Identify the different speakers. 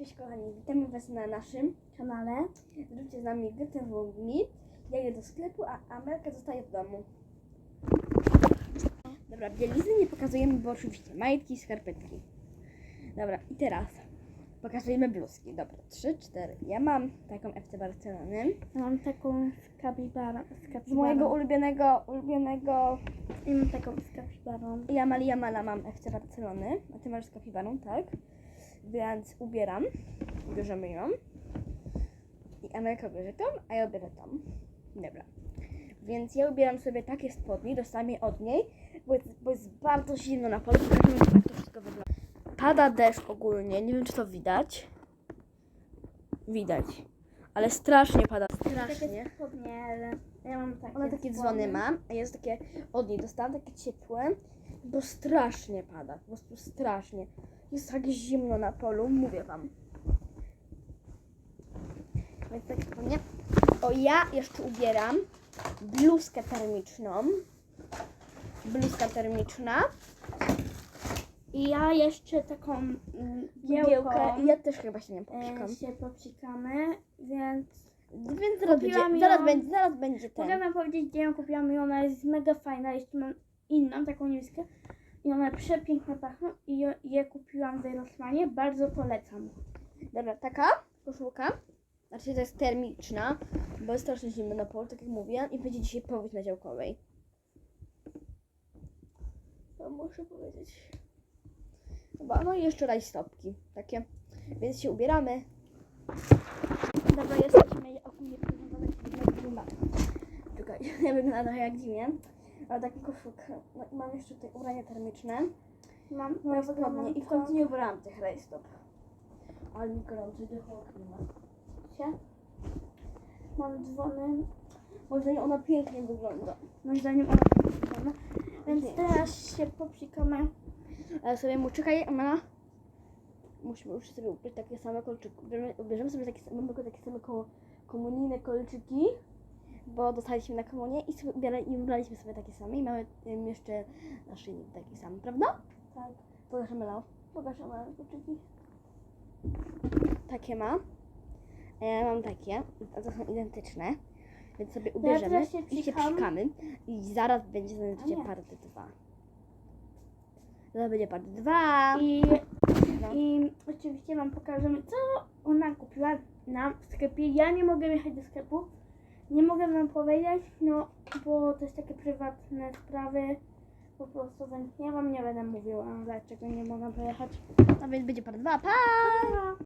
Speaker 1: Cześć kochani, witamy Was na naszym kanale. Zróbcie z nami GTW Meet. Ja idę do sklepu, a Amelka zostaje w domu. Dobra, bielizny nie pokazujemy, bo oczywiście majtki i skarpetki. Dobra, i teraz pokazujemy bluzki. Dobra, trzy, cztery. Ja mam taką FC Barcelony.
Speaker 2: Ja mam taką z kapibarą. Z,
Speaker 1: Z mojego ulubionego, ulubionego
Speaker 2: I mam taką z kapibarą.
Speaker 1: Ja Malia Mala mam FC Barcelony, a ty masz z kapibarą, tak? Więc ubieram, bierzemy ją. I Ameryka bierze tą, a ja biorę tą. Dobra. Więc ja ubieram sobie takie spodnie, dostałam je od niej, bo jest, bo jest bardzo zimno na polu. Pokażę wam, jak to wszystko wygląda. Pada deszcz ogólnie, nie wiem czy to widać. Widać. Ale strasznie pada, strasznie.
Speaker 2: Takie spodnie, ale ja mam takie
Speaker 1: Ona takie dzwony ma, a jest takie od niej dostałam takie ciepłe, bo strasznie pada, po prostu strasznie. Jest tak zimno na polu, mówię wam. Więc tak spodnie. O, ja jeszcze ubieram bluzkę termiczną. Bluzka termiczna.
Speaker 2: I ja jeszcze taką mm,
Speaker 1: ja też chyba się nie
Speaker 2: e,
Speaker 1: popsikam.
Speaker 2: się popsikamy, więc
Speaker 1: Więc zaraz będzie, zaraz
Speaker 2: ją.
Speaker 1: będzie, zaraz będzie
Speaker 2: mogę
Speaker 1: ten.
Speaker 2: wam powiedzieć, gdzie ją kupiłam i ona jest mega fajna. Jeszcze mam inną, taką niebieską. I one przepięknie pachną i je, kupiłam w Rosmanie. Bardzo polecam.
Speaker 1: Dobra, taka koszulka. Znaczy to jest termiczna, bo jest strasznie zimno na polu, tak jak mówiłam, i będzie dzisiaj powódź na działkowej. To muszę powiedzieć. Chyba, no i jeszcze rajstopki takie. Więc się ubieramy. Dobra, jesteśmy ogólnie jak wygląda. Czekaj, ja wyglądam trochę jak zimie. Ale takie koszulkę. No i mam jeszcze tutaj ubrania termiczne.
Speaker 2: Mam
Speaker 1: Moje
Speaker 2: taką
Speaker 1: spodnie. I w końcu nie ubrałam tych rajstop. Ale mi gorąco, dychło
Speaker 2: się. Mam dzwony.
Speaker 1: Moim zdaniem ona pięknie wygląda.
Speaker 2: Moim zdaniem ona pięknie wygląda. Więc
Speaker 1: Nie.
Speaker 2: teraz się popsikamy.
Speaker 1: Ale sobie mu czekaj, Amela. Musimy już sobie ubrać takie same kolczyki. Ubierzemy, sobie takie, tylko takie same ko, komunijne kolczyki, bo dostaliśmy na komunię i i ubraliśmy sobie takie same i mamy ym, jeszcze naszyjnik taki sam, prawda?
Speaker 2: Tak.
Speaker 1: Pokaż Amela. Pokaż Amela kolczyki. Takie ma. A ja mam takie, a to są identyczne. Więc sobie ubierzemy
Speaker 2: teraz się
Speaker 1: i się psikamy. I zaraz będzie znajdziecie part 2. Zaraz będzie part 2.
Speaker 2: I,
Speaker 1: No.
Speaker 2: I oczywiście Wam pokażemy, co ona kupiła nam w sklepie. Ja nie mogę jechać do sklepu. Nie mogę Wam powiedzieć, no bo to jest takie prywatne sprawy. Po prostu, więc ja Wam nie będę mówiła, dlaczego nie mogę pojechać.
Speaker 1: No więc będzie part 2. Pa!
Speaker 2: Pa!